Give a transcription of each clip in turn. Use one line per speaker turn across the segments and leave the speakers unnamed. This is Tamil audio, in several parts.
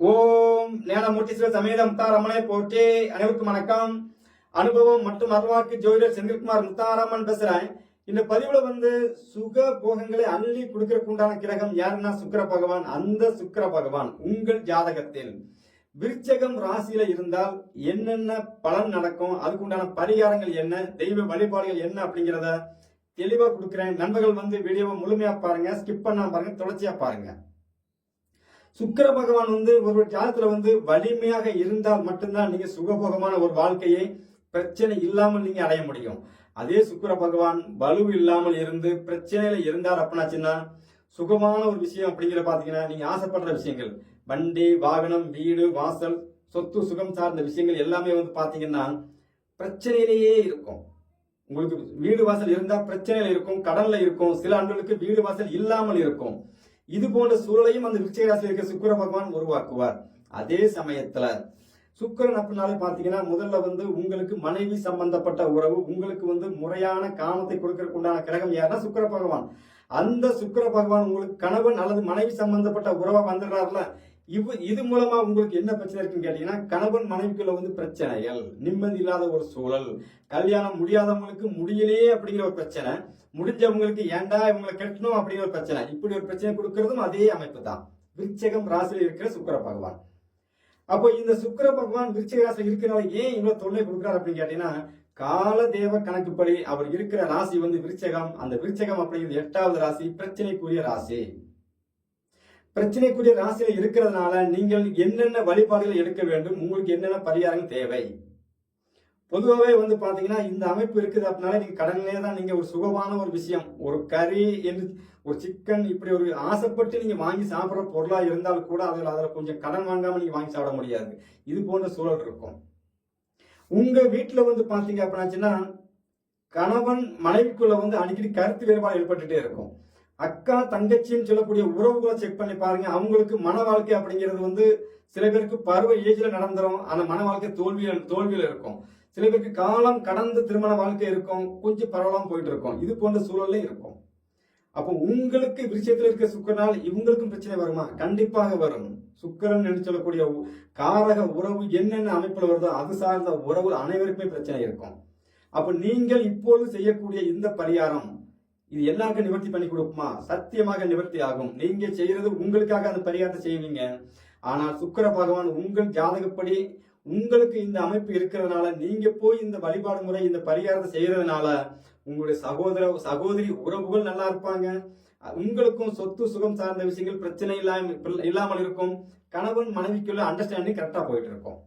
ஓம் ஞானமூர்த்தி சமேத முத்தாரம்மனை போற்றி. அனைவருக்கும் வணக்கம். அனுபவம் மற்றும் அருள்வாக்கு ஜோதிடர் செந்தில்குமார் முத்தாரம்மன் பேசுறேன் இந்த பதிவுல வந்து சுக போகங்களை அள்ளி கொடுக்கறதுக்கு உண்டான கிரகம் யாருன்னா சுக்கர பகவான். அந்த சுக்கர பகவான் உங்கள் ஜாதகத்தில் விருச்சகம் ராசியில இருந்தால் என்னென்ன பலன் நடக்கும்? அதுக்கு உண்டான பரிகாரங்கள் என்ன? தெய்வ வழிபாடுகள் என்ன அப்படிங்கிறத தெளிவா கொடுக்குறேன். நண்பர்கள் வந்து வீடியோவை முழுமையா பாருங்க. ஸ்கிப் பண்ணாம பாருங்க. தொடர்ச்சியா பாருங்க. சுக்கர பகவான் வந்து ஒரு ஜாதத்துல வந்து வலிமையாக இருந்தால் மட்டும்தான் நீங்க சுகபோகமான ஒரு வாழ்க்கையை பிரச்சனை இல்லாமல் நீங்க அடைய முடியும். அதே சுக்கர பகவான் வலு இல்லாமல் இருந்து பிரச்சனையில இருந்தார் அப்படின்னாச்சுன்னா சுகமான ஒரு விஷயம் அப்படிங்கிற பாத்தீங்கன்னா நீங்க ஆசைப்படுற விஷயங்கள். வண்டி வாகனம் வீடு வாசல் சொத்து சுகம் சார்ந்த விஷயங்கள் எல்லாமே வந்து பாத்தீங்கன்னா பிரச்சனையிலேயே இருக்கும். உங்களுக்கு வீடு வாசல் இருந்தா பிரச்சனையில இருக்கும் கடலில் இருக்கும் சில ஆண்டுகளுக்கு வீடு வாசல் இல்லாமல் இருக்கும். இது போன்ற சூழலையும் அந்த விருச்சிக ராசியில் இருக்க சுக்கர பகவான் உருவாக்குவார். அதே சமயத்துல சுக்கிரன் அப்படின்னாலே பாத்தீங்கன்னா முதல்ல வந்து உங்களுக்கு மனைவி சம்பந்தப்பட்ட உறவு உங்களுக்கு வந்து முறையான காமத்தை கொடுக்கறதுக்கு உண்டான கிரகம் யாருன்னா சுக்கர பகவான். அந்த சுக்கர பகவான் உங்களுக்கு கணவன் அல்லது மனைவி சம்பந்தப்பட்ட உறவை வந்துடுறாருல இவ் இது மூலமா உங்களுக்கு என்ன பிரச்சனை இருக்குன்னு கேட்டீங்கன்னா கணவன் மனைவிக்குள்ள வந்து பிரச்சனைகள் நிம்மதி இல்லாத ஒரு சூழல் கல்யாணம் முடியாதவங்களுக்கு முடியலையே அப்படிங்கிற ஒரு பிரச்சனை. முடிஞ்சவங்களுக்கு ஏன்டா இவங்களை கட்டணும் அப்படிங்கிற ஒரு பிரச்சனை. இப்படி ஒரு பிரச்சனை கொடுக்கறதும் அதே அமைப்பு தான் விருச்சகம் ராசியில் இருக்கிற சுக்கர பகவான். அப்போ இந்த சுக்கிர பகவான் விருச்சக ராசியில் இருக்கிறனால ஏன் இவ்வளவு தொல்லை கொடுக்குறாரு அப்படின்னு கேட்டீங்கன்னா கால தேவ கணக்குப்படி அவர் இருக்கிற ராசி வந்து விருச்சகம் அந்த விருச்சகம் அப்படிங்கிறது எட்டாவது ராசி பிரச்சனைக்குரிய ராசி. பிரச்சனைக்குரிய ராசியில இருக்கிறதுனால நீங்கள் என்னென்ன வழிபாடுகள் எடுக்க வேண்டும் உங்களுக்கு என்னென்ன பரிகாரம் தேவை? பொதுவாகவே வந்து பார்த்தீங்கன்னா இந்த அமைப்பு இருக்குது அப்படின்னாலே நீங்கள் கடனிலே தான் நீங்கள் ஒரு சுகமான ஒரு விஷயம். ஒரு கறி என்று ஒரு சிக்கன் இப்படி ஒரு ஆசைப்பட்டு நீங்கள் வாங்கி சாப்பிட்ற பொருளாக இருந்தாலும் கூட அதில் அதில் கொஞ்சம் கடன் வாங்காமல் நீங்கள் வாங்கி சாப்பிட முடியாது. இது போன்ற சூழல் இருக்கும். உங்கள் வீட்டில் வந்து பார்த்தீங்க அப்படின்னாச்சுன்னா கணவன் மனைவிக்குள்ள வந்து அடிக்கடி கருத்து வேறுபாடு ஏற்பட்டுட்டே இருக்கும். அக்கா தங்கச்சின்னு சொல்லக்கூடிய உறவுகளை செக் பண்ணி பாருங்க. அவங்களுக்கு மன வாழ்க்கை அப்படிங்கிறது வந்து சில பேருக்கு பருவ ஏஜ்ல நடந்துரும். அந்த மன வாழ்க்கை தோல்வியில் தோல்வியில இருக்கும். சில பேருக்கு காலம் கடந்த திருமண வாழ்க்கை இருக்கும் கொஞ்சம் பரவலாம் போயிட்டு இருக்கும். இது போன்ற சூழல்ல இருக்கும். அப்போ உங்களுக்கு விஷயத்தில் இருக்க சுக்கரனால் இவங்களுக்கும் பிரச்சனை வருமா? கண்டிப்பாக வரும். சுக்கரன் என்று சொல்லக்கூடிய காரக உறவு என்னென்ன அமைப்புல வருதோ அது சார்ந்த உறவு அனைவருக்குமே பிரச்சனை இருக்கும். அப்போ நீங்கள் இப்பொழுது செய்யக்கூடிய இந்த பரிகாரம் இது எல்லாருக்கும் நிவர்த்தி பண்ணி கொடுக்குமா? சத்தியமாக நிவர்த்தி ஆகும். நீங்க செய்யறது உங்களுக்காக அந்த பரிகாரத்தை செய்வீங்க. ஆனால் சுக்கர பகவான் உங்கள் ஜாதகப்படி உங்களுக்கு இந்த அமைப்பு இருக்கிறதுனால நீங்க போய் இந்த வழிபாடு முறை இந்த பரிகாரத்தை செய்யறதுனால உங்களுடைய சகோதர சகோதரி உறவுகள் நல்லா இருப்பாங்க. உங்களுக்கும் சொத்து சுகம் சார்ந்த விஷயங்கள் பிரச்சனை இல்லாம இல்லாமல் இருக்கும். கணவன் மனைவிக்குள்ள அண்டர்ஸ்டாண்டிங் கரெக்டா போயிட்டு இருக்கும்.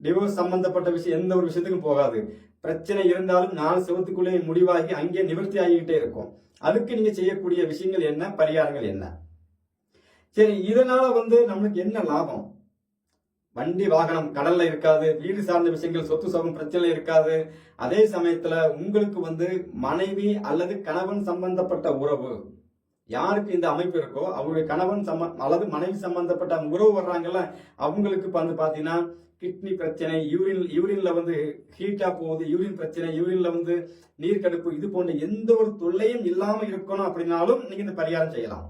டிவோர்ஸ் சம்பந்தப்பட்ட விஷயம் எந்த ஒரு விஷயத்துக்கும் போகாது. பிரச்சனை இருந்தாலும் நாலு செவத்துக்குள்ளே முடிவாகி அங்கே நிவர்த்தி ஆகிக்கிட்டே இருக்கும். அதுக்கு நீங்க செய்யக்கூடிய விஷயங்கள் என்ன? பரிகாரங்கள் என்ன? சரி இதனால வந்து நம்மளுக்கு என்ன லாபம்? வண்டி வாகனம் கடல்ல இருக்காது வீடு சார்ந்த விஷயங்கள் சொத்து சோகம் பிரச்சனை இருக்காது. அதே சமயத்துல உங்களுக்கு வந்து மனைவி அல்லது கணவன் சம்பந்தப்பட்ட உறவு. யாருக்கு இந்த அமைப்பு இருக்கோ அவருடைய கணவன் சம்ம அல்லது மனைவி சம்பந்தப்பட்ட உறவு வர்றாங்கல்ல அவங்களுக்கு இப்போ வந்து பாத்தீங்கன்னா கிட்னி பிரச்சனை யூரின் யூரின்ல வந்து ஹீட்டா போகுது யூரின் பிரச்சனை யூரின்ல வந்து நீர் கடுப்பு இது போன்ற எந்த ஒரு தொல்லையும் இல்லாம இருக்கணும் அப்படின்னாலும் நீங்க இந்த பரிகாரம் செய்யலாம்.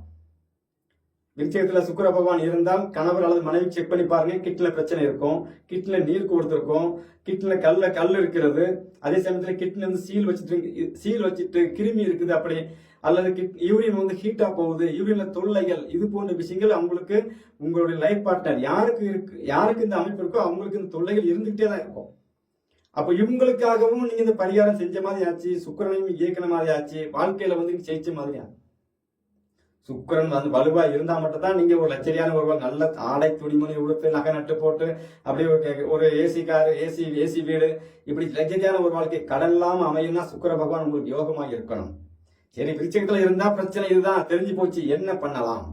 விருச்சகத்துல சுக்கர பகவான் இருந்தால் கணவர் அல்லது மனைவி செக் பண்ணி பாருங்க கிட்ல பிரச்சனை இருக்கும் கிட்ல நீர் கொடுத்துருக்கும் கிட்ல கல்ல கல் இருக்கிறது அதே சமயத்துல கிட்ல இருந்து சீல் வச்சுட்டு சீல் வச்சுட்டு கிருமி இருக்குது அப்படி அல்லது கிட் யூரியன் வந்து ஹீட்டா போகுது யூரியன்ல தொல்லைகள் இது போன்ற விஷயங்கள் அவங்களுக்கு உங்களுடைய லைஃப் பார்ட்னர் யாருக்கு இருக்கு யாருக்கு இந்த அமைப்பு இருக்கோ அவங்களுக்கு இந்த தொல்லைகள் இருந்துகிட்டே தான் இருக்கும் அப்ப இவங்களுக்காகவும் நீங்க இந்த பரிகாரம் செஞ்ச மாதிரி ஆச்சு சுக்கரனையும் இயக்கின மாதிரி ஆச்சு வாழ்க்கையில வந்து ஜெயிச்ச மாதிரி ஆச்சு. சுக்கரன் வந்து வலுவா இருந்தா மட்டும் தான் நீங்க ஒரு லட்சரியான ஒரு நல்ல ஆடை துணிமணி உடுத்து நகை நட்டு போட்டு அப்படியே ஒரு ஏசி காரு ஏசி ஏசி வீடு இப்படி லட்சரியான ஒரு வாழ்க்கை. கடன் இல்லாம அமையும்னா சுக்கிர பகவான் உங்களுக்கு யோகமாக இருக்கணும். சரி விருச்சகத்துல இருந்தா பிரச்சனை இதுதான். தெரிஞ்சு போச்சு. என்ன பண்ணலாம்?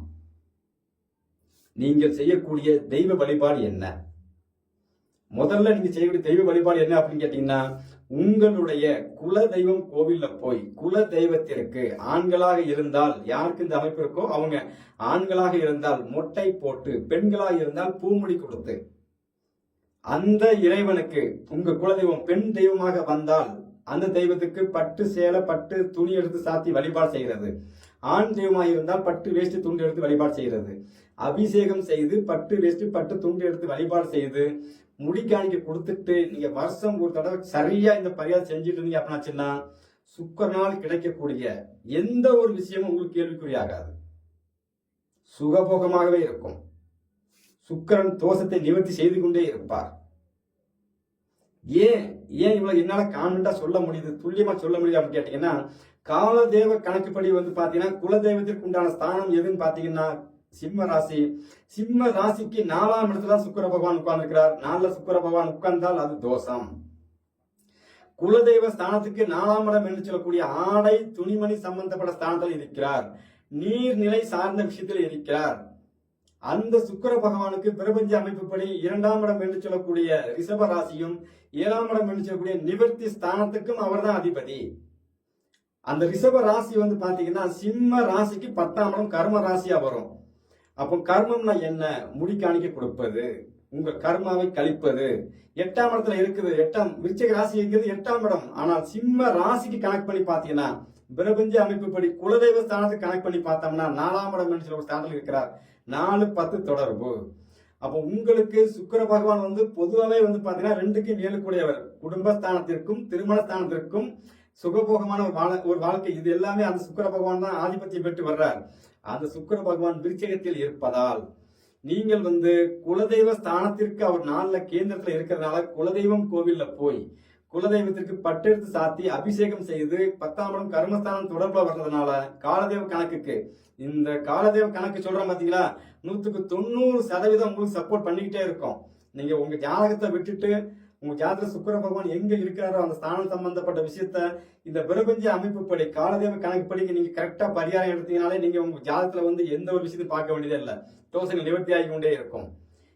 நீங்கள் செய்யக்கூடிய தெய்வ வழிபாடு என்ன? முதல்ல நீங்க செய்யக்கூடிய தெய்வ வழிபாடு என்ன அப்படின்னு கேட்டீங்கன்னா உங்களுடைய குல தெய்வம் கோவில்ல போய் குல தெய்வத்திற்கு ஆண்களாக இருந்தால் யாருக்கு இந்த அமைப்பு இருக்கோ அவங்க ஆண்களாக இருந்தால் மொட்டை போட்டு பெண்களாக இருந்தால் பூமுடி கொடுத்து. அந்த இறைவனுக்கு உங்க குலதெய்வம் பெண் தெய்வமாக வந்தால் அந்த தெய்வத்துக்கு பட்டு சேலை பட்டு துணி எடுத்து சாத்தி வழிபாடு செய்கிறது. ஆண் தெய்வமாக இருந்தால் பட்டு வேஷ்டி துண்டு எடுத்து வழிபாடு செய்கிறது. அபிஷேகம் செய்து பட்டு வேஷ்டி பட்டு துண்டு எடுத்து வழிபாடு செய்து முடிக்காணிக்க கொடுத்துட்டு நீங்க வருஷம் ஒரு தடவை சரியா இந்த பரிகாரம் செஞ்சுட்டு இருந்தீங்க அப்படின்னாச்சுன்னா சுக்கரனால் கிடைக்கக்கூடிய எந்த ஒரு விஷயமும் உங்களுக்கு கேள்விக்குறியாகாது சுகபோகமாகவே இருக்கும். சுக்கரன் தோஷத்தை நிவர்த்தி செய்து கொண்டே இருப்பார். ஏன் ஏன் இவ்வளவு என்னால கான்பிடண்டா சொல்ல முடியுது துல்லியமா சொல்ல முடியுது அப்படின்னு கேட்டீங்கன்னா காலதேவ கணக்குப்படி வந்து பாத்தீங்கன்னா குலதெய்வத்திற்கு உண்டான ஸ்தானம் எதுன்னு பாத்தீங்கன்னா சிம்ம ராசி. சிம்ம ராசிக்கு நாலாம் இடத்துல சுக்கர பகவான் உட்கார்ந்துருக்கிறார். நாலுல சுக்கர பகவான் உட்கார்ந்தால் அது தோஷம். குலதெய்வ ஸ்தானத்துக்கு நாலாம் இடம் என்று சொல்லக்கூடிய ஆடை துணிமணி சம்பந்தப்பட்ட ஸ்தானத்தில் இருக்கிறார். நீர்நிலை சார்ந்த விஷயத்தில் இருக்கிறார். அந்த சுக்கர பகவானுக்கு பிரபஞ்ச அமைப்புப்படி இரண்டாம் இடம் என்று சொல்லக்கூடிய ரிஷப ராசியும் ஏழாம் இடம் என்று சொல்லக்கூடிய நிவர்த்தி ஸ்தானத்துக்கும் அவர்தான் அதிபதி. அந்த ரிஷப ராசி வந்து பாத்தீங்கன்னா சிம்ம ராசிக்கு பத்தாம் இடம் கர்ம ராசியா வரும். அப்போ கர்மம்னா என்ன? முடி காணிக்க கொடுப்பது. உங்க கர்மாவை கழிப்பது. எட்டாம் இடத்துல இருக்குது. எட்டாம் விருச்சக ராசி இருக்கிறது எட்டாம் இடம். ஆனால் சிம்ம ராசிக்கு கனெக்ட் பண்ணி பார்த்தீங்கன்னா பிரபஞ்ச அமைப்புப்படி குலதெய்வ ஸ்தானத்துக்கு கனெக்ட் பண்ணி பார்த்தோம்னா நாலாம் இடம் என்று சொல்லி ஸ்தானத்தில் இருக்கிறார். நாலு பத்து தொடர்பு. அப்போ உங்களுக்கு சுக்கர பகவான் வந்து பொதுவாகவே வந்து பார்த்தீங்கன்னா ரெண்டுக்கும் ஏழு கூடியவர். குடும்பஸ்தானத்திற்கும் திருமணஸ்தானத்திற்கும் சுகபோகமான ஒரு வாழ ஒரு வாழ்க்கை. இது எல்லாமே அந்த சுக்கிர பகவான் தான் ஆதிபத்தியம் பெற்று வர்றார். அந்த சுக்கிர பகவான் விருச்சகத்தில் இருப்பதால் நீங்கள் வந்து குலதெய்வ ஸ்தானத்திற்கு அவர் நாளில் கேந்திரத்தில் இருக்கிறதுனால குலதெய்வம் கோவிலில் போய் குலதெய்வத்திற்கு பட்டெடுத்து சாத்தி அபிஷேகம் செய்து பத்தாம் இடம் கர்மஸ்தானம் தொடர்பில் வர்றதுனால காலதெய்வ கணக்குக்கு இந்த காலதெய்வ கணக்கு சொல்கிறோம் பார்த்தீங்களா நூற்றுக்கு தொண்ணூறு சதவீதம் உங்களுக்கு சப்போர்ட் பண்ணிக்கிட்டே இருக்கும். நீங்கள் உங்கள் ஜாதகத்தை விட்டுட்டு உங்க ஜாதக சுக்கர பகவான் எங்க இருக்கிறாரோ அந்த ஸ்தானம் சம்பந்தப்பட்ட விஷயத்த இந்த பிரபஞ்ச அமைப்புப்படி காலதேவ கணக்குப்படி நீங்க கரெக்டா பரிகாரம் எடுத்தீங்கனாலே நீங்க உங்க ஜாதகத்துல வந்து எந்த ஒரு விஷயத்தையும் பார்க்க வேண்டியதே இல்லை. தோசைகள் நிவர்த்தி ஆகி கொண்டே இருக்கும்.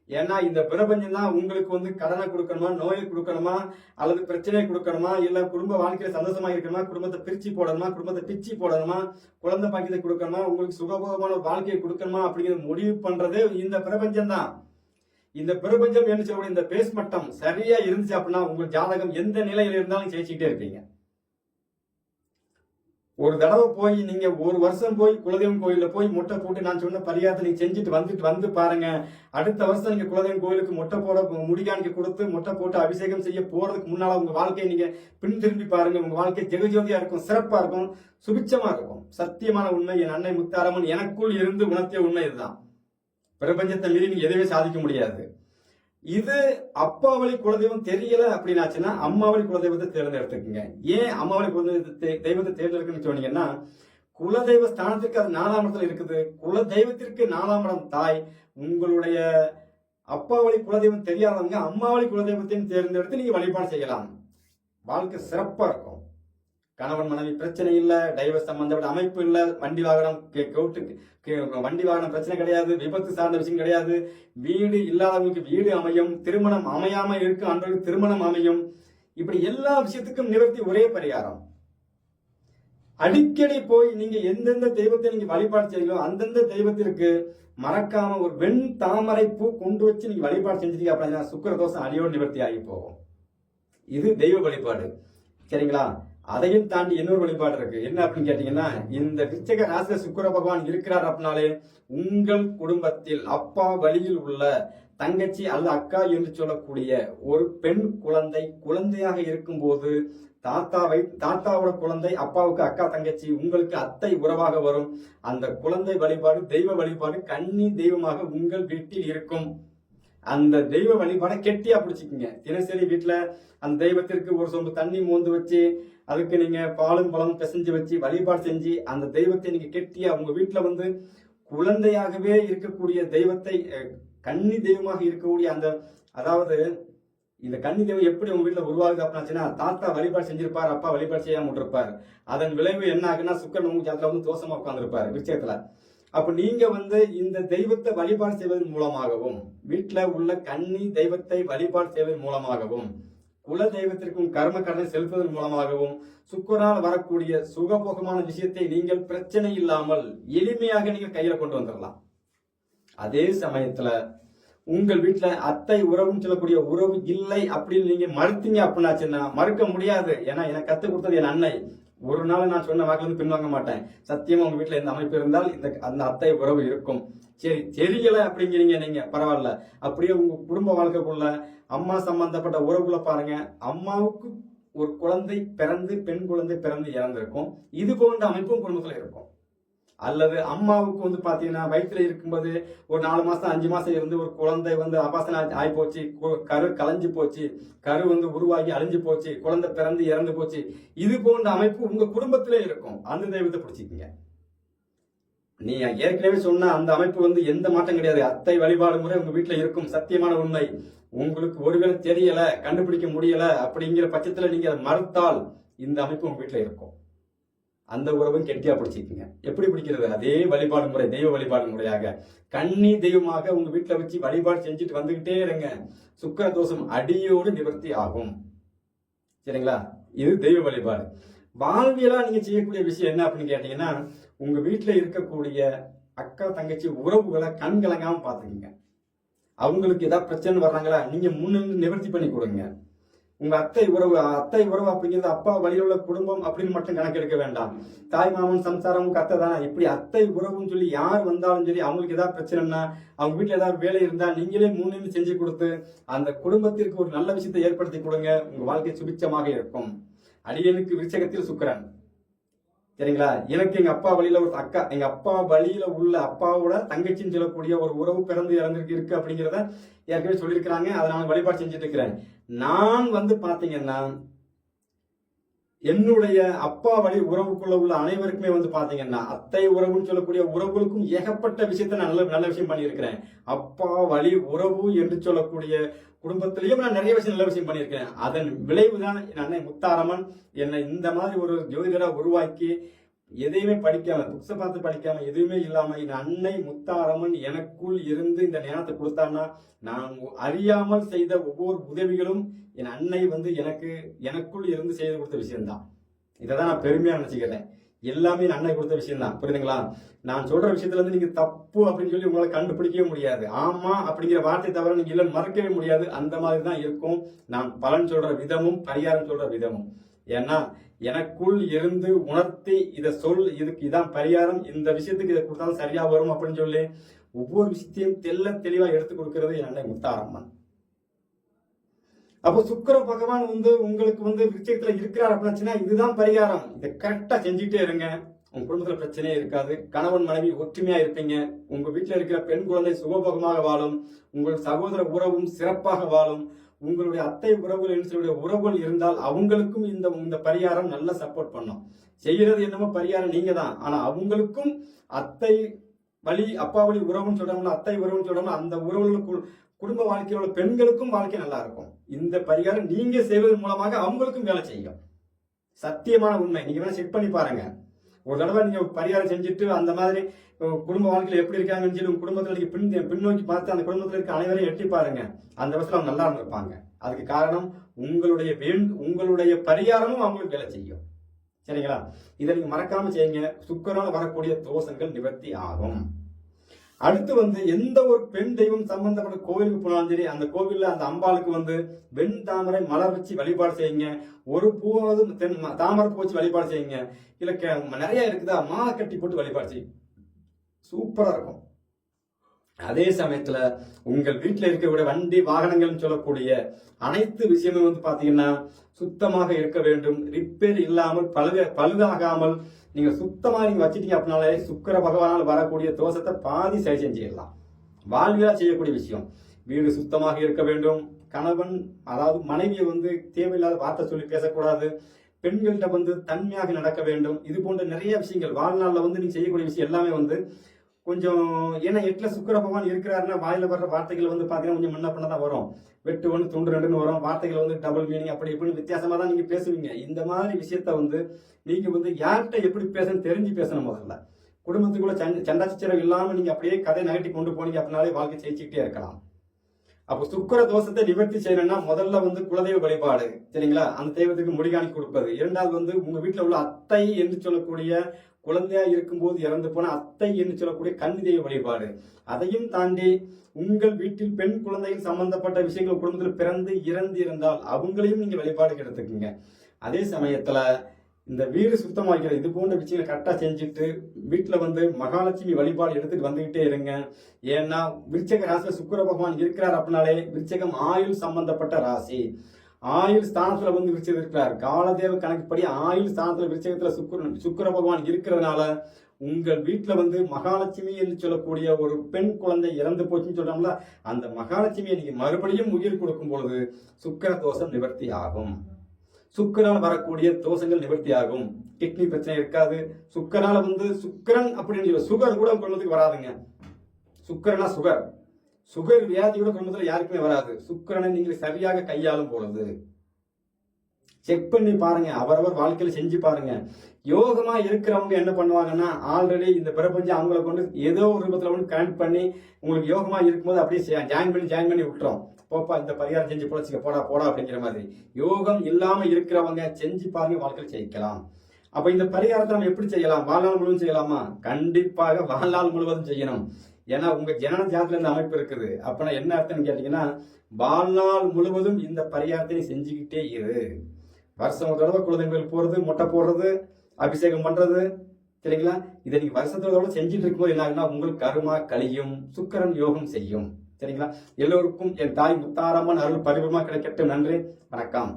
ஏன்னா இந்த பிரபஞ்சம் தான் உங்களுக்கு வந்து கடனை கொடுக்கணுமா நோயை கொடுக்கணுமா அல்லது பிரச்சனை கொடுக்கணுமா இல்ல குடும்ப வாழ்க்கையில சந்தோஷமா இருக்கணுமா குடும்பத்தை பிரிச்சு போடணுமா குடும்பத்தை பிச்சு போடணுமா குழந்தை பாக்கியத்தை கொடுக்கணுமா உங்களுக்கு சுகபோகமான வாழ்க்கையை கொடுக்கணுமா அப்படிங்கிற முடிவு பண்றது இந்த பிரபஞ்சம் தான். இந்த பிரபஞ்சம் என்ன சொல்லக்கூடிய இந்த பேஸ் மட்டம் சரியா இருந்துச்சு அப்படின்னா உங்க ஜாதகம் எந்த நிலையில இருந்தாலும் ஜெயிச்சுக்கிட்டே இருப்பீங்க. ஒரு தடவை போய் நீங்க ஒரு வருஷம் போய் குலதெய்வம் கோயில போய் முட்டை போட்டு நான் சொன்ன பரிகாரத்தை நீங்க செஞ்சுட்டு வந்துட்டு வந்து பாருங்க. அடுத்த வருஷம் நீங்க குலதெய்வம் கோயிலுக்கு முட்டை போட முடிகாணிக்க கொடுத்து முட்டை போட்டு அபிஷேகம் செய்ய போறதுக்கு முன்னால உங்க வாழ்க்கையை நீங்க பின் திரும்பி பாருங்க. உங்க வாழ்க்கை ஜெகஜோதியா இருக்கும் சிறப்பா இருக்கும் சுபிச்சமா இருக்கும். சத்தியமான உண்மை என் அன்னை முத்தாரமன் எனக்குள் இருந்து உணர்த்திய உண்மை இதுதான். பிரபஞ்சத்தை மீறி நீங்க எதுவுமே சாதிக்க முடியாது. இது அப்பா வழி குலதெய்வம் தெரியல அப்படின்னாச்சுன்னா அம்மா வழி குலதெய்வத்தை தேர்ந்தெடுத்துக்குங்க. ஏன் அம்மா வழி குலதெய்வத்தை தெய்வத்தை தேர்ந்தெடுக்கணும்னு சொன்னீங்கன்னா குலதெய்வ ஸ்தானத்திற்கு அது நாலாம் இடத்துல இருக்குது. குலதெய்வத்திற்கு நாலாம் இடம் தாய். உங்களுடைய அப்பா வழி குலதெய்வம் தெரியாதவங்க அம்மா வழி குலதெய்வத்தையும் தேர்ந்தெடுத்து நீங்க வழிபாடு செய்யலாம். வாழ்க்கை சிறப்பா இருக்கும். கணவன் மனைவி பிரச்சனை இல்லை டைவர்ஸ் சம்பந்தப்பட்ட அமைப்பு இல்லை வண்டி வாகனம் கே- கே- வண்டி வாகனம் பிரச்சனை கிடையாது விபத்து சார்ந்த விஷயம் கிடையாது. வீடு இல்லாதவங்களுக்கு வீடு அமையும் திருமணம் அமையாம இருக்கும் அன்றவர்களுக்கு திருமணம் அமையும். இப்படி எல்லா விஷயத்துக்கும் நிவர்த்தி ஒரே பரிகாரம். அடிக்கடி போய் நீங்க எந்தெந்த தெய்வத்தை நீங்க வழிபாடு செய்யலோ அந்தந்த தெய்வத்திற்கு மறக்காம ஒரு வெண் தாமரை பூ கொண்டு வச்சு நீங்க வழிபாடு செஞ்சிட்டீங்க அப்படின்னா சுக்கர தோஷம் அடியோடு நிவர்த்தி ஆகி போகும். இது தெய்வ வழிபாடு. சரிங்களா? அதையும் தாண்டி இன்னொரு வழிபாடு இருக்கு. என்ன அப்படின்னு கேட்டீங்கன்னா இந்த விச்சக ராசில சுக்கர பகவான் இருக்கிறார் அப்படின்னாலே உங்கள் குடும்பத்தில் அப்பா வழியில் உள்ள தங்கச்சி அல்லது அக்கா என்று சொல்லக்கூடிய ஒரு பெண் குழந்தை குழந்தையாக இருக்கும்போது தாத்தாவை தாத்தாவோட குழந்தை அப்பாவுக்கு அக்கா தங்கச்சி உங்களுக்கு அத்தை உறவாக வரும். அந்த குழந்தை வழிபாடு தெய்வ வழிபாடு கன்னி தெய்வமாக உங்கள் வீட்டில் இருக்கும். அந்த தெய்வ வழிபாடை கெட்டியா பிடிச்சிக்கங்க. தினசரி வீட்டுல அந்த தெய்வத்திற்கு ஒரு சொம்பு தண்ணி மோந்து வச்சு அதுக்கு நீங்க பாலும் பழம் பிசைஞ்சு வச்சு வழிபாடு செஞ்சு அந்த தெய்வத்தை நீங்க கெட்டியா உங்க வீட்டுல வந்து குழந்தையாகவே இருக்கக்கூடிய தெய்வத்தை கன்னி தெய்வமாக இருக்கக்கூடிய அந்த அதாவது இந்த கன்னி தெய்வம் எப்படி உங்க வீட்டுல உருவாகுது அப்படின்னாச்சுன்னா தாத்தா வழிபாடு செஞ்சிருப்பார் அப்பா வழிபாடு செய்யாம விட்டுருப்பார். அதன் விளைவு என்ன ஆகுன்னா சுக்கரன் உங்க ஜாதத்துல வந்து தோஷமா உட்காந்துருப்பாரு விஷயத்துல அப்ப நீங்க வந்து இந்த தெய்வத்தை வழிபாடு செய்வதன் மூலமாகவும் வீட்டுல உள்ள கன்னி தெய்வத்தை வழிபாடு செய்வதன் மூலமாகவும் குல தெய்வத்திற்கும் கர்ம கடனை செலுத்துவதன் மூலமாகவும் சுக்கரால் வரக்கூடிய சுகபோகமான விஷயத்தை நீங்கள் பிரச்சனை இல்லாமல் எளிமையாக நீங்கள் கையில கொண்டு வந்துடலாம். அதே சமயத்துல உங்கள் வீட்டுல அத்தை உறவுன்னு சொல்லக்கூடிய உறவு இல்லை அப்படின்னு நீங்க மறுத்தீங்க அப்படின்னாச்சுன்னா மறுக்க முடியாது. ஏன்னா எனக்கு கத்து கொடுத்தது என் அன்னை. ஒரு நாள் நான் சொன்ன வாக்குல இருந்து பின்வாங்க மாட்டேன். சத்தியமா உங்க வீட்டுல எந்த அமைப்பு இருந்தால் இந்த அந்த அத்தை உறவு இருக்கும். சரி தெரியல அப்படிங்கிறீங்க நீங்க. பரவாயில்ல. அப்படியே உங்க குடும்ப வாழ்க்கைக்குள்ள அம்மா சம்பந்தப்பட்ட உறவுகளை பாருங்க. அம்மாவுக்கு ஒரு குழந்தை பிறந்து பெண் குழந்தை பிறந்து இறந்திருக்கும். இது போன்ற அமைப்பும் குடும்பத்துல இருக்கும். அல்லது அம்மாவுக்கு வந்து பார்த்தீங்கன்னா வயிற்றுல இருக்கும்போது ஒரு நாலு மாதம் அஞ்சு மாதம் இருந்து ஒரு குழந்தை வந்து அபாசனம் ஆகி போச்சு கரு கலைஞ்சு போச்சு கரு வந்து உருவாகி அழிஞ்சு போச்சு குழந்தை பிறந்து இறந்து போச்சு. இது போன்ற அமைப்பு உங்கள் குடும்பத்திலே இருக்கும். அந்த தெய்வத்தை பிடிச்சிக்கிங்க. நீ ஏற்கனவே சொன்ன அந்த அமைப்பு வந்து எந்த மாற்றம் கிடையாது. அத்தை வழிபாடு முறை உங்க வீட்டில் இருக்கும். சத்தியமான உண்மை. உங்களுக்கு ஒருவேளை தெரியல கண்டுபிடிக்க முடியல அப்படிங்கிற பட்சத்தில் நீங்க அதை மறுத்தால் இந்த அமைப்பு உங்க வீட்டில் இருக்கும். அந்த உறவும் கெட்டியா பிடிச்சிக்கங்க எப்படி பிடிக்கிறது? அதே வழிபாடு முறை தெய்வ வழிபாடு முறையாக. கண்ணி தெய்வமாக உங்க வீட்டில் வச்சு வழிபாடு செஞ்சுட்டு வந்துகிட்டே இருங்க. சுக்கிர தோஷம் அடியோடு நிவர்த்தி ஆகும். சரிங்களா? இது தெய்வ வழிபாடு. வாழ்வியலா நீங்க செய்யக்கூடிய விஷயம் என்ன அப்படின்னு கேட்டீங்கன்னா உங்க வீட்டில் இருக்கக்கூடிய அக்கா தங்கச்சி உறவுகளை கண் கலங்காம பாத்துக்கங்க அவங்களுக்கு ஏதாவது பிரச்சனை வர்றாங்களா நீங்க முன்னின்று நிவர்த்தி பண்ணி கொடுங்க. உங்க அத்தை உறவு அத்தை உறவு அப்படிங்கிறது அப்பா வழியில் உள்ள குடும்பம் அப்படின்னு மட்டும் கணக்கெடுக்க வேண்டாம். தாய் மாமன் சம்சாரம் உங்க அத்தை தானே இப்படி அத்தை உறவுன்னு சொல்லி யார் வந்தாலும் சரி அவங்களுக்கு ஏதாவது பிரச்சனைனா அவங்க வீட்டுல ஏதாவது வேலை இருந்தா நீங்களே முன்னின்று செஞ்சு கொடுத்து அந்த குடும்பத்திற்கு ஒரு நல்ல விஷயத்தை ஏற்படுத்தி கொடுங்க. உங்க வாழ்க்கை சுபிச்சமாக இருக்கும். அடியனுக்கு விருச்சகத்தில் சுக்கிரன். சரிங்களா? எனக்கு எங்க அப்பா வழியில ஒரு அக்கா எங்க அப்பா வழியில உள்ள அப்பாவோட தங்கச்சின்னு சொல்லக்கூடிய ஒரு உறவு பிறந்து இறந்துருக்கு இருக்கு அப்படிங்கிறத ஏற்கனவே சொல்லியிருக்கிறாங்க. அதை நான் வழிபாடு செஞ்சுட்டு இருக்கிறேன். நான் வந்து பாத்தீங்கன்னா என்னுடைய அப்பா வழி உறவுக்குள்ள உள்ள அனைவருக்குமே வந்து பாத்தீங்கன்னா அத்தை உறவுன்னு சொல்லக்கூடிய உறவுகளுக்கும் ஏகப்பட்ட விஷயத்த நான் நல்ல நல்ல விஷயம் பண்ணியிருக்கிறேன். அப்பா வழி உறவு என்று சொல்லக்கூடிய குடும்பத்திலையும் நான் நிறைய விஷயம் நல்ல விஷயம் பண்ணியிருக்கிறேன். அதன் விளைவுதான் என் அன்னை முத்தாரமன் என்னை இந்த மாதிரி ஒரு ஜோதிடரா உருவாக்கி எதையுமே படிக்காம புக்ஸை பார்த்து படிக்காம எதுவுமே இல்லாம என் அன்னை முத்தாரமன் எனக்குள் இருந்து இந்த ஞானத்தை கொடுத்தான்னா நான் அறியாமல் செய்த ஒவ்வொரு உதவிகளும் என் அன்னை வந்து எனக்கு எனக்குள் இருந்து செய்து கொடுத்த விஷயம்தான். இதை தான் நான் பெருமையா நினைச்சுக்கிறேன் எல்லாமே என் அன்னை கொடுத்த விஷயம் தான் புரியுதுங்களா? நான் சொல்ற விஷயத்துல இருந்து நீங்க தப்பு அப்படின்னு சொல்லி உங்களால கண்டுபிடிக்கவே முடியாது. ஆமா அப்படிங்கிற வார்த்தை தவிர நீங்க இல்லைன்னு மறக்கவே முடியாது. அந்த மாதிரி தான் இருக்கும். நான் பலன் சொல்ற விதமும் பரிகாரம் சொல்ற விதமும். ஏன்னா எனக்குள் இருந்து உணர்த்தி இதை சொல் இதுக்கு இதான் பரிகாரம் இந்த விஷயத்துக்கு இதை கொடுத்தாலும் சரியா வரும் அப்படின்னு சொல்லி ஒவ்வொரு விஷயத்தையும் தெல்ல தெளிவா எடுத்து கொடுக்கிறது என் அன்னை முத்தாரம்மன். அப்போ சுக்கர பகவான் வந்து உங்களுக்கு வந்து விஷயத்துல இருக்கிறார் அப்படின்னா இதுதான் பரிகாரம். இதை கரெக்டா செஞ்சுட்டே இருங்க. உங்க குடும்பத்துல பிரச்சனையே இருக்காது. கணவன் மனைவி ஒற்றுமையா இருப்பீங்க. உங்க வீட்டுல இருக்கிற பெண் குழந்தை சுகபோகமாக வாழும். உங்கள் சகோதர உறவும் சிறப்பாக வாழும். உங்களுடைய அத்தை உறவுகள் என்று உறவுகள் இருந்தால் அவங்களுக்கும் இந்த இந்த பரிகாரம் நல்லா சப்போர்ட் பண்ணும். செய்யறது என்னமோ பரிகாரம் நீங்க தான் ஆனா அவங்களுக்கும் அத்தை வழி அப்பா வழி உறவுன்னு சொல்றாங்களோ அத்தை உறவுன்னு சொல்றாங்களா அந்த உறவுகளுக்கு குடும்ப வாழ்க்கையில் உள்ள பெண்களுக்கும் வாழ்க்கை நல்லா இருக்கும். இந்த பரிகாரம் நீங்க செய்வதன் மூலமாக அவங்களுக்கும் வேலை செய்யும். சத்தியமான உண்மை. நீங்க வேணா செக் பண்ணி பாருங்க. ஒரு தடவை நீங்க பரிகாரம் செஞ்சுட்டு அந்த மாதிரி குடும்ப வாழ்க்கையில் எப்படி இருக்காங்கன்னு சொல்லி உங்க குடும்பத்தில் பின் பின்னோக்கி பார்த்து அந்த குடும்பத்தில் இருக்க அனைவரையும் எட்டி பாருங்க. அந்த வருஷத்துல அவங்க நல்லா இருந்திருப்பாங்க. அதுக்கு காரணம் உங்களுடைய வேண் உங்களுடைய பரிகாரமும் அவங்களுக்கு வேலை செய்யும். சரிங்களா? இதை நீங்க மறக்காம செய்யுங்க. சுக்கரால் வரக்கூடிய தோஷங்கள் நிவர்த்தி ஆகும். அடுத்து வந்து எந்த ஒரு பெண் தெய்வம் சம்பந்தப்பட்ட கோவிலுக்கு போனாலும் சரி அந்த கோவிலில் அந்த அம்பாளுக்கு வந்து வெண் தாமரை மலர் வச்சு வழிபாடு செய்யுங்க. ஒரு பூவாவது தென் தாமரை பூ வச்சு வழிபாடு செய்யுங்க. இல்லை கே- நிறைய இருக்குதா? மா கட்டி போட்டு வழிபாடு செய்யும் சூப்பராக இருக்கும். அதே சமயத்துல உங்கள் வீட்டில் இருக்கக்கூடிய வண்டி வாகனங்கள்னு சொல்லக்கூடிய அனைத்து விஷயமும் வந்து பாத்தீங்கன்னா சுத்தமாக இருக்க வேண்டும். ரிப்பேர் இல்லாமல் பழுத பழுதாகாமல் நீங்க சுத்தமா நீங்க வச்சிட்டீங்க அப்படின்னாலே சுக்கர பகவானால் வரக்கூடிய தோஷத்தை பாதி சரி செஞ்சிடலாம். வாழ்வியா செய்யக்கூடிய விஷயம். வீடு சுத்தமாக இருக்க வேண்டும். கணவன் அதாவது மனைவியை வந்து தேவையில்லாத வார்த்தை சொல்லி பேசக்கூடாது. பெண்கள்கிட்ட வந்து தன்மையாக நடக்க வேண்டும். இது போன்ற நிறைய விஷயங்கள். வாழ்நாளில் வந்து நீங்க செய்யக்கூடிய விஷயம் எல்லாமே வந்து கொஞ்சம் ஏன்னா எட்டில் சுக்கர பகவான் இருக்கிறாருன்னா வாயில வர்ற வார்த்தைகள் வந்து பார்த்தீங்கன்னா கொஞ்சம் முன்ன பண்ண தான் வரும். வெட்டு ஒன்று துண்டு ரெண்டுன்னு வரும். வார்த்தைகள் வந்து டபுள் மீனிங் அப்படி இப்படின்னு வித்தியாசமாக தான் நீங்கள் பேசுவீங்க. இந்த மாதிரி விஷயத்த வந்து நீங்கள் வந்து யார்கிட்ட எப்படி பேசணும் தெரிஞ்சு பேசணும் முதல்ல. குடும்பத்துக்குள்ள சண்டை சண்டை சச்சரவு இல்லாமல் நீங்கள் அப்படியே கதை நகட்டி கொண்டு போனீங்க அப்படின்னாலே வாழ்க்கை ஜெயிச்சுக்கிட்டே இருக்கலாம். அப்போ சுக்கர தோஷத்தை நிவர்த்தி செய்யணும்னா முதல்ல வந்து குலதெய்வ வழிபாடு. சரிங்களா? அந்த தெய்வத்துக்கு முடிகாணி கொடுப்பது. இரண்டாவது வந்து உங்க வீட்டுல உள்ள அத்தை என்று சொல்லக்கூடிய குழந்தையா இருக்கும்போது இறந்து போன அத்தை என்று சொல்லக்கூடிய கன்னி தெய்வ வழிபாடு. அதையும் தாண்டி உங்கள் வீட்டில் பெண் குழந்தைகள் சம்பந்தப்பட்ட விஷயங்கள் குடும்பத்தில் பிறந்து இறந்து இருந்தால் அவங்களையும் நீங்க வழிபாடு எடுத்துக்கோங்க அதே சமயத்துல இந்த வீடு சுத்தமாக்கிற இது போன்ற விஷயங்களை கரெக்டாக செஞ்சுட்டு வீட்டில் வந்து மகாலட்சுமி வழிபாடு எடுத்துட்டு வந்துக்கிட்டே இருங்க. ஏன்னா விருச்சக ராசியில் சுக்கர பகவான் இருக்கிறார் அப்படின்னாலே விருச்சகம் ஆயுள் சம்பந்தப்பட்ட ராசி. ஆயுள் ஸ்தானத்தில் வந்து விருச்சகம் இருக்கிறார். காலதேவ கணக்குப்படி ஆயுள் ஸ்தானத்தில் விருச்சகத்தில் சுக்கர சுக்கர பகவான் இருக்கிறதுனால உங்கள் வீட்டில் வந்து மகாலட்சுமி என்று சொல்லக்கூடிய ஒரு பெண் குழந்தை இறந்து போச்சுன்னு சொல்கிறோம்ல அந்த மகாலட்சுமியை நீங்கள் மறுபடியும் உயிர் கொடுக்கும் பொழுது சுக்கர தோஷம் நிவர்த்தி ஆகும். சுக்கரால் வரக்கூடிய தோஷங்கள் நிவர்த்தி ஆகும் கிட்னி பிரச்சனை இருக்காது. சுக்கரால வந்து சுக்கரன் அப்படின்னு சொல்ல சுகர் கூட குடும்பத்துக்கு வராதுங்க. சுக்கரனா சுகர். சுகர் வியாதி கூட குடும்பத்துல யாருக்குமே வராது. சுக்கரனை நீங்கள் சரியாக கையாளும் பொழுது. செக் பண்ணி பாருங்க. அவரவர் வாழ்க்கையில செஞ்சு பாருங்க. யோகமா இருக்கிறவங்க என்ன பண்ணுவாங்கன்னா ஆல்ரெடி இந்த பிரபஞ்சம் அவங்கள கொண்டு ஏதோ ஒரு ரூபத்துல வந்து கனெக்ட் பண்ணி உங்களுக்கு யோகமா இருக்கும்போது அப்படியே ஜாயின் பண்ணி ஜாயின் பண்ணி விட்டுரும். போப்பா இந்த பரிகாரம் செஞ்சு பொழைச்சிக்க போடா போடா அப்படிங்கிற மாதிரி. யோகம் இல்லாமல் இருக்கிறவங்க செஞ்சு பாருங்க வாழ்க்கையில் ஜெயிக்கலாம். அப்போ இந்த பரிகாரத்தை நம்ம எப்படி செய்யலாம்? வாழ்நாள் முழுவதும் செய்யலாமா? கண்டிப்பாக வாழ்நாள் முழுவதும் செய்யணும். ஏன்னா உங்க ஜனன ஜாதத்துல இந்த அமைப்பு இருக்குது. அப்பனா என்ன அர்த்தம்னு கேட்டீங்கன்னா வாழ்நாள் முழுவதும் இந்த பரிகாரத்தை செஞ்சுக்கிட்டே இரு. வருஷம் ஒரு தடவை குலதெய்வங்கள் போறது மொட்டை போடுறது அபிஷேகம் பண்றது சரிங்களா? இதை நீங்க வருஷத்தோட செஞ்சுட்டு இருக்கும்போது என்ன ஆகுனா உங்களுக்கு கருமா கழியும் சுக்கரன் யோகம் செய்யும். சரிங்களா? எல்லோருக்கும் என் தாய் முத்தாரம்மன் அருள் பரிபூர்ணமா கிடைக்கட்டும். நன்றி. வணக்கம்.